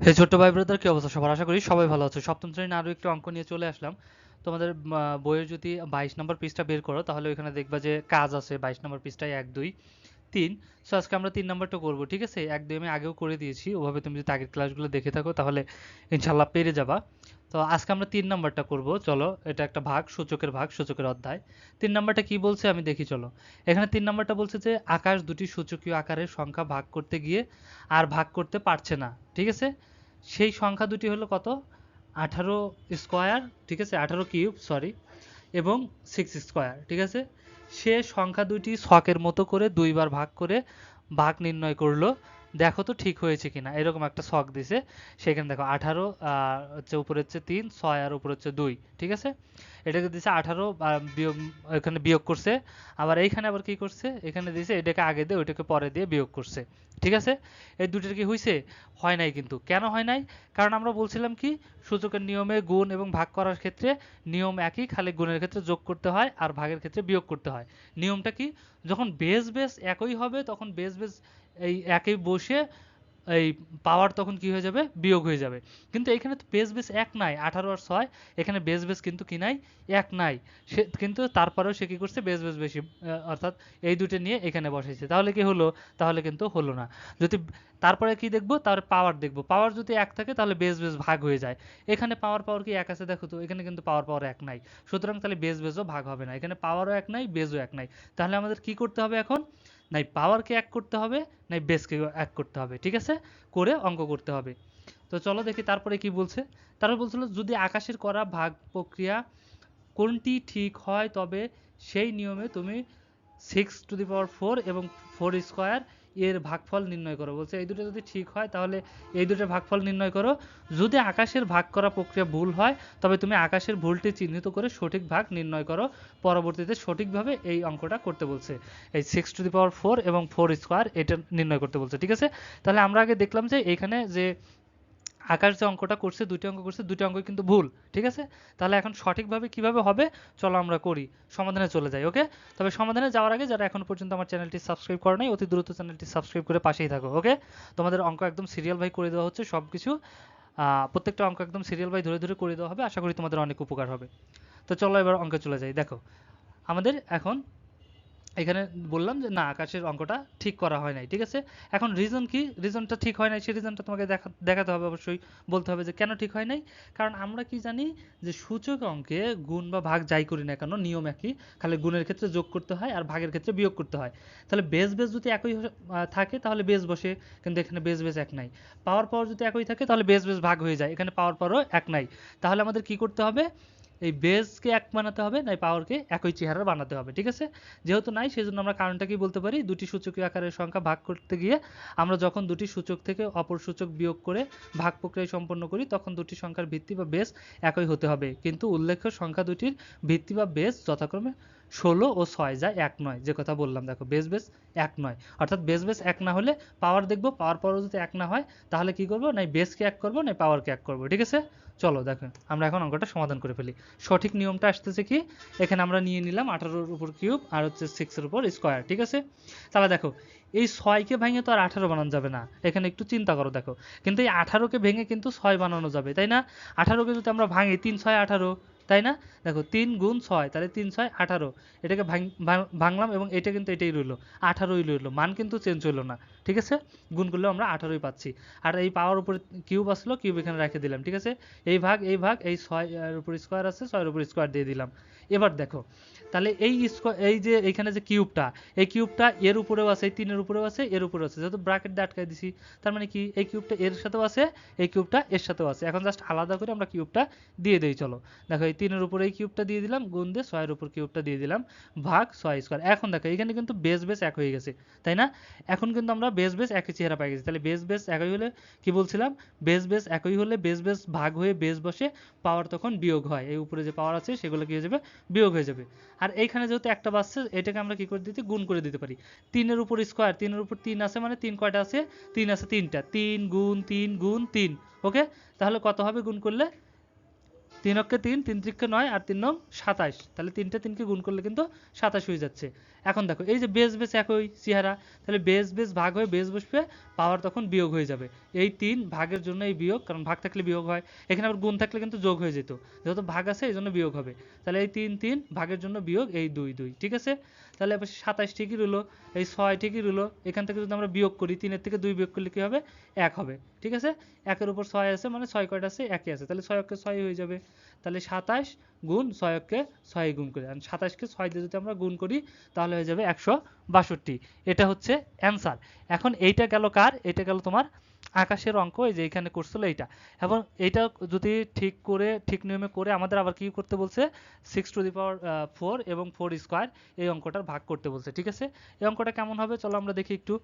হে ছোট্ট ভাই ব্রাদার কি অবস্থা? সবার আশা করি সবাই ভালো আছো। সপ্তম শ্রেণির আরও একটু অঙ্ক নিয়ে চলে আসলাম। তোমাদের বইয়ের যদি বাইশ নম্বর পৃষ্ঠা বের করো, তাহলে ওইখানে দেখবা যে কাজ আছে। বাইশ নম্বর পৃষ্ঠায় এক, দুই। তিন। সো আজকে আমরা তিন নম্বরটা করব, ঠিক আছে? এক, দুই, আমি আগেও করে দিয়েছি। ওভাবে তুমি যদি আগের ক্লাসগুলো দেখে থাকো, তাহলে ইনশাল্লাহ পেরে যাবা। তো আজকে আমরা তিন নম্বরটা করব। চলো, এটা একটা ভাগ, সূচকের ভাগ, সূচকের অধ্যায়। তিন নম্বরটা কি বলছে? আমি দেখি, চলো। এখানে তিন নম্বরটা বলছে যে, আকাশ দুটি সূচকীয় আকারের সংখ্যা ভাগ করতে গিয়ে আর ভাগ করতে পারছে না, ঠিক আছে? সেই সংখ্যা দুটি হলো কত? আঠারো স্কোয়ার ঠিক আছে? আঠারো কিউব সরি এবং সিক্স স্কোয়ার ঠিক আছে? সে সংখ্যা দুটি ছকের মতো করে দুইবার ভাগ করে ভাগ নির্ণয় করল। দেখো তো ঠিক হয়েছে কিনা। এরকম একটা ছক দিছে। সেখানে দেখো আঠারো হচ্ছে উপরে হচ্ছে তিন, ছয় আর উপরে হচ্ছে দুই, ঠিক আছে? এটাকে দিছে আঠারো বিয়োগ, এখানে বিয়োগ করছে। আবার এইখানে আবার কি করছে? এখানে দিছে এটাকে আগে দিয়ে, ওইটাকে পরে দিয়ে বিয়োগ করছে। ঠিক আছে? এই দুটোর কি হয়েছে হয় নাই কিন্তু। কেন হয় নাই? কারণ আমরা বলছিলাম কি, সূচকের নিয়মে গুণ এবং ভাগ করার ক্ষেত্রে নিয়ম একই, খালি গুণের ক্ষেত্রে যোগ করতে হয় আর ভাগের ক্ষেত্রে বিয়োগ করতে হয়। নিয়মটা কি? যখন বেস বেস একই হবে, তখন বেস বেস এই একই বসে এই পাওয়ার তখন কি হয়ে যাবে? বিয়োগ হয়ে যাবে। কিন্তু এখানে তো বেস বেস এক নাই, আঠারো আর ছয়, এখানে বেস বেস কিন্তু কি নাই? এক নাই। সে, কিন্তু তারপরেও সে কি করছে? বেস বেস বেশি অর্থাৎ এই দুটো নিয়ে এখানে বসাইছে। তাহলে কি হলো? তাহলে কিন্তু হলো না। যদি তারপরে কি দেখব? তার পাওয়ার দেখব। পাওয়ার যদি এক থাকে, তাহলে বেস বেস ভাগ হয়ে যায়। এখানে পাওয়ার পাওয়ার কি এক আছে? দেখো তো, এখানে কিন্তু পাওয়ার পাওয়ার এক নাই। সুতরাং তাহলে বেস বেসও ভাগ হবে না। এখানে পাওয়ারও এক নাই বেসও এক নাই। তাহলে আমাদের কি করতে হবে এখন? নাই পাওয়ারকে এক করতে হবে, নাই বেসকে এক করতে হবে, ঠিক আছে? করে অঙ্ক করতে হবে। তো চলো দেখি তারপরে কি বলছে। তারপরে বলছিল, যদি আকাশের করা ভাগ প্রক্রিয়া কোনটি ঠিক হয়, তবে সেই নিয়মে তুমি six to the power four এবং ফোর স্কোয়ার এর ভাগফল নির্ণয় করো। বলছে, এই দুটো যদি ঠিক হয়, তাহলে এই দুটোর ভাগফল নির্ণয় করো। যদি আকাশের ভাগ করা প্রক্রিয়া ভুল হয়, তবে তুমি আকাশের ভুলটি চিহ্নিত করে সঠিক ভাগ নির্ণয় করো। পরবর্তীতে সঠিকভাবে এই অঙ্কটা করতে বলছে। এই six to the power four এবং ফোর স্কোয়ার এটা নির্ণয় করতে বলছে, ঠিক আছে? তাহলে আমরা আগে দেখলাম যে এখানে যে আকাশ যে অঙ্কটা করছে দুটি অঙ্ক করছে দুটি অঙ্ক কিন্তু ভুল, ঠিক আছে? তাহলে এখন সঠিকভাবে কীভাবে হবে, চলো আমরা করি, সমাধানে চলে যাই, ওকে? তবে সমাধানে যাওয়ার আগে যারা এখন পর্যন্ত আমার চ্যানেলটি সাবস্ক্রাইব করে নাই, অতি দ্রুত চ্যানেলটি সাবস্ক্রাইব করে পাশেই থাকো, ওকে? তোমাদের অঙ্ক একদম সিরিয়াল ভাই করে দেওয়া হচ্ছে সব কিছু প্রত্যেকটা অঙ্ক একদম সিরিয়াল ভাই ধরে ধরে করে দেওয়া হবে, আশা করি তোমাদের অনেক উপকার হবে। তো চলো এবার অঙ্কে চলে যাই, দেখো। আমাদের এখন এখানে বললাম যে না, আকাশের অঙ্কটা ঠিক করা হয় নাই, ঠিক আছে? এখন রিজন কি? রিজনটা ঠিক হয় নাই, সেই রিজনটা তোমাকে দেখা, দেখাতে হবে, অবশ্যই বলতে হবে যে কেন ঠিক হয় নাই? কারণ আমরা কি জানি যে সূচক অঙ্কে গুণ বা ভাগ যাই করি না কেন, নিয়ম একই। খালি গুণের ক্ষেত্রে যোগ করতে হয় আর ভাগের ক্ষেত্রে বিয়োগ করতে হয়। তাহলে বেস বেস যদি একই থাকে, তাহলে বেস বসে, কিন্তু এখানে বেস বেস এক নাই। পাওয়ার পাওয়ার যদি একই থাকে, তাহলে বেস বেস ভাগ হয়ে যায়। এখানে পাওয়ার পাওয়ারও এক নাই। তাহলে আমাদের কি করতে হবে? এই বেসকে এক বানাতে হবে নাই পাওয়ারকে একই চেহারার বানাতে হবে, ঠিক আছে? যেহেতু নাই সেই জন্য আমরা কারণটা কি বলতে পারি। দুটি সূচকীয় আকারের সংখ্যা ভাগ করতে গিয়ে আমরা যখন দুটি সূচক থেকে অপর সূচক বিয়োগ করে ভাগ প্রক্রিয়া সম্পন্ন করি, তখন দুটি সংখ্যার ভিত্তি বা বেস একই হতে হবে। কিন্তু উল্লেখ্য সংখ্যা দুটির ভিত্তি বা বেস যথাক্রমে ষোলো ও ছয় যা এক নয়, যে কথা বললাম, দেখো বেস বেস এক নয়। অর্থাৎ বেস বেস এক না হলে পাওয়ার দেখব পাওয়ার পাওয়ার যদি এক না হয়, তাহলে কি করব? নাই বেসকে এক করব, নাই পাওয়ারকে এক করব, ঠিক আছে? চলো, দেখো, আমরা এখন অঙ্কটা সমাধান করে ফেলি। সঠিক নিয়মটা আসতেছে কি? এখানে আমরা নিয়ে নিলাম আঠারোর উপর কিউব আর হচ্ছে সিক্সের উপর স্কোয়ার ঠিক আছে? তাহলে দেখো, এই ছয়কে ভেঙে তো আর আঠারো বানানো যাবে না। এখানে একটু চিন্তা করো, দেখো। কিন্তু এই আঠারোকে ভেঙে কিন্তু ছয় বানানো যাবে, তাই না? আঠারোকে যদি আমরা ভাঙি, তিন, ছয়, আঠারো তাই না? দেখো, তিন গুণ ছয়, তাহলে তিন ছয় আঠারো। এটাকে ভাঙ- ভাঙ- ভাঙলাম এবং এটা কিন্তু এটাই রইল। আঠারোই রইল। মান কিন্তু চেঞ্জ হলো না। ঠিক আছে? গুণ করলেও আমরা আঠারোই পাচ্ছি। আর এই পাওয়ার উপরে কিউব আসলো কিউব এখানে রেখে দিলাম। ঠিক আছে? এই ভাগ এই ভাগ, এই ছয়, এর উপর স্কোয়ার আছে, ছয়ের উপর স্কোয়ার দিয়ে দিলাম। এবার দেখো, তাহলে এই স্কোয়ার এই যে এখানে যে কিউবটা এই কিউবটা এর উপরেও আছে, এই তিনের উপরেও আছে, এর উপরেও আছে। যেহেতু ব্র্যাকেট দিয়ে আটকাই দিছি, তার মানে কি? এই কিউবটা এর সাথেও আছে, এই কিউবটা এর সাথেও আছে। এখন জাস্ট আলাদা করে আমরা কিউবটা দিয়ে দেই, চলো। দেখো, এই তিনের উপরে এই কিউবটা দিয়ে দিলাম, গুণ দিয়ে ছয়ের উপর কিউবটা দিয়ে দিলাম, ভাগ ছয় স্কোয়ার এখন দেখো, এখানে কিন্তু বেস বেস এক হয়ে গেছে, তাই না? এখন কিন্তু আমরা বেস বেস একই চেহারা পাই গেছি। তাহলে বেস বেস একই হলে কি বলছিলাম? বেস বেস একই হলে বেস বেস ভাগ হয়ে বেস বসে পাওয়ার তখন বিয়োগ হয়। এই উপরে যে পাওয়ার আছে, সেগুলো কি হয়ে যাবে? বিয়োগ হয়ে যাবে। আর এইখানে যেহেতু একটা বাসছে, এটাকে আমরা কি করে দিতে? গুণ করে দিতে পারি। তিনের উপর স্কোয়ার তিনের উপর তিন আছে মানে তিন কয়টা আছে? তিন আছে তিনটা। তিন গুণ তিন গুণ তিন ওকে তাহলে কত হবে? গুণ করলে তিন অক্ষে তিন তিন ত্রিক্ষে নয় আর তিন নং সাতাশ। তাহলে তিনটে তিনকে গুণ করলে কিন্তু সাতাশ হয়ে যাচ্ছে। এখন দেখো, এই যে বেস বেস একই চেহারা, তাহলে বেস বেস ভাগ হয়ে বেস বসবে, পাওয়ার তখন বিয়োগ হয়ে যাবে। এই তিন ভাগের জন্য এই বিয়োগ, কারণ ভাগ থাকলে বিয়োগ হয়, এখানে আবার গুণ থাকলে কিন্তু যোগ হয়ে যেত। যেহেতু ভাগ আছে, এই জন্য বিয়োগ হবে। তাহলে এই তিন তিন ভাগের জন্য বিয়োগ, এই দুই দুই, ঠিক আছে? তাহলে এবার সাতাশ ঠিকই রইল, এই ছয় ঠিকই রইল, এখান থেকে যদি আমরা বিয়োগ করি, তিনের থেকে দুই বিয়োগ করলে কী হবে? এক হবে। ঠিক আছে? একের উপর ছয় আছে মানে ছয় কয়টা আছে? একই আছে। তাহলে ছয় অক্ষে ছয় হয়ে যাবে। তাহলে সাতাশ গুণ ছয় অক্ষে ছয় গুণ করি। আর সাতাশকে ছয় দিয়ে যদি আমরা গুণ করি, তাহলে হয়ে যাবে একশো বাষট্টি। এটা হচ্ছে অ্যান্সার। এখন এইটা গেল কার? এটা গেল তোমার আকাশের অঙ্ক, এই যে এখানে করছিল এইটা। এবং এইটা যদি ঠিক করে, ঠিক নিয়মে করে আমাদের আবার কি করতে বলছে? Six to the power four এবং ফোর স্কোয়ার এই অঙ্কটার ভাগ করতে বলছে। ঠিক আছে? এই অঙ্কটা কেমন হবে? চলো আমরা দেখি একটু।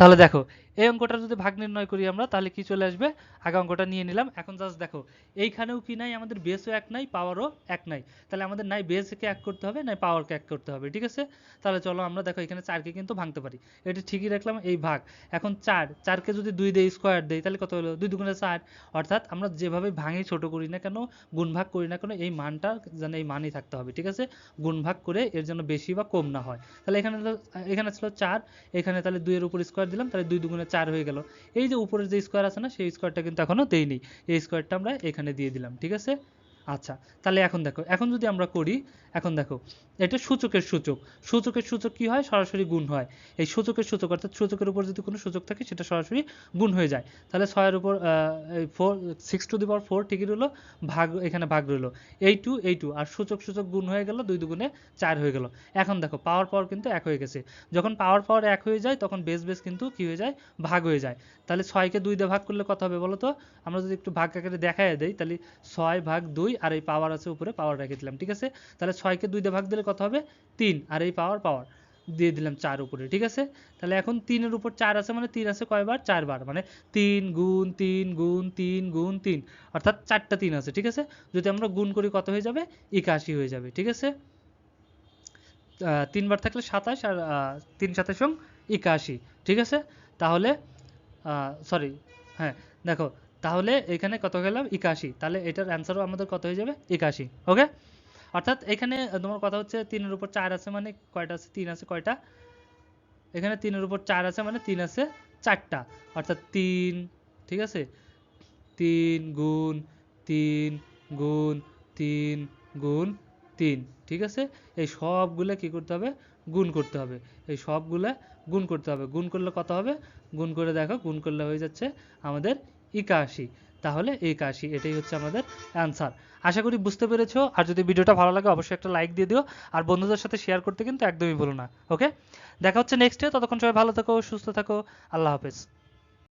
তাহলে দেখো, এই অঙ্কটা যদি ভাগ নির্ণয় করি আমরা, তাহলে কি চলে আসবে? আগে অঙ্কটা নিয়ে নিলাম। এখন জাস্ট দেখো, এইখানেও কি নাই? আমাদের বেসও এক নাই পাওয়ারও এক নাই। তাহলে আমাদের নাই বেসকে এক করতে হবে, নাই পাওয়ারকে এক করতে হবে, ঠিক আছে? তাহলে চলো আমরা দেখো, এখানে চারকে কিন্তু ভাঙতে পারি। এটা ঠিকই রাখলাম, এই ভাগ। এখন চার চারকে যদি দুই দেই স্কোয়ার দেই, তাহলে কত হলো? দুই দুগুণে চার। অর্থাৎ আমরা যেভাবে ভাঙি, ছোট করি না কেন গুণ ভাগ করি না কেন, এই মানটা যেন এই মানই থাকতে হবে, ঠিক আছে? গুণ ভাগ করে এর যেন বেশি বা কম না হয়। তাহলে এখানে এখানে ছিল চার, এখানে তাহলে দুইয়ের উপর স্কোয়ার দিলাম, তাহলে দুই দুগুণে চার হয়ে গেল। এই যে উপরের যে স্কোয়ার আছে না, সেই স্কোয়ারটা কিন্তু এখনও দেইনি। এই স্কোয়ারটা আমরা এখানে দিয়ে দিলাম, ঠিক আছে? আচ্ছা তাহলে এখন দেখো, এখন যদি আমরা করি, এখন দেখো, এটা সূচকের সূচক। সূচকের সূচক কি হয়? সরাসরি গুণ হয়। এই সূচকের সূচক, অর্থাৎ সূচকের উপর যদি কোনো সূচক থাকে, সেটা সরাসরি গুণ হয়ে যায়। তাহলে ছয়ের উপর four six to the power four ঠিকই রইল, ভাগ, এখানে ভাগ রইল। এই টু এই টু আর সূচক সূচক গুণ হয়ে গেল, দুই দুগুণে চার হয়ে গেল। এখন দেখো পাওয়ার পাওয়ার কিন্তু এক হয়ে গেছে। যখন পাওয়ার পাওয়ার এক হয়ে যায়, তখন বেস বেস কিন্তু কি হয়ে যায়? ভাগ হয়ে যায়। তাহলে ছয়কে দুই দিয়ে ভাগ করলে কত হবে বলো তো? আমরা যদি একটু ভাগ আকারে দেখায় দেই, তাহলে ছয় ভাগ দুই আর এই পাওয়ার আছে উপরে পাওয়ার রেখে দিলাম, ঠিক আছে? তাহলে ছয়কে দুই দিয়ে ভাগ দিলে কত হবে? তিন। আর এই পাওয়ার পাওয়ার দিয়ে দিলাম চার উপরে, ঠিক আছে? তাহলে এখন তিনের উপর চার আছে মানে তিন আছে কয়বার? চারবার মানে তিন গুণ তিন গুণ তিন গুণ তিন, অর্থাৎ চারটা তিন আছে, ঠিক আছে? যদি আমরা গুণ করি কত হয়ে যাবে? একাশি হয়ে যাবে, ঠিক আছে? তিনবার থাকলে সাতাশ আর তিন সাতাশ সং একাশি, ঠিক আছে? তাহলে সরি হ্যাঁ দেখো তাহলে এখানে কত গেলাম? একাশি। তাহলে এটার অ্যান্সারও আমাদের কত হয়ে যাবে? একাশি। ওকে অর্থাৎ এখানে তোমার কথা হচ্ছে তিনের উপর চার আছে মানে কয়টা আছে? তিন আছে কয়টা? এখানে তিনের উপর চার আছে মানে তিন আছে চারটা। অর্থাৎ তিন, ঠিক আছে? তিন গুণ তিন গুণ তিন গুণ তিন, ঠিক আছে? এই সবগুলো কি করতে হবে? গুণ করতে হবে। এই সবগুলা গুণ করতে হবে। গুণ করলে কত হবে? গুণ করে দেখো, গুণ করলে হয়ে যাচ্ছে আমাদের একাশি। তাহলে একাশি, এটাই হচ্ছে আমাদের অ্যান্সার আশা করি বুঝতে পেরেছ। আর যদি ভিডিওটা ভালো লাগে, অবশ্যই একটা লাইক দিয়ে দিও। আর বন্ধুদের সাথে শেয়ার করতে কিন্তু একদমই ভুলো না ওকে দেখা হচ্ছে নেক্সটে ততক্ষণ সবাই ভালো থাকো, সুস্থ থাকো। আল্লাহ হাফেজ।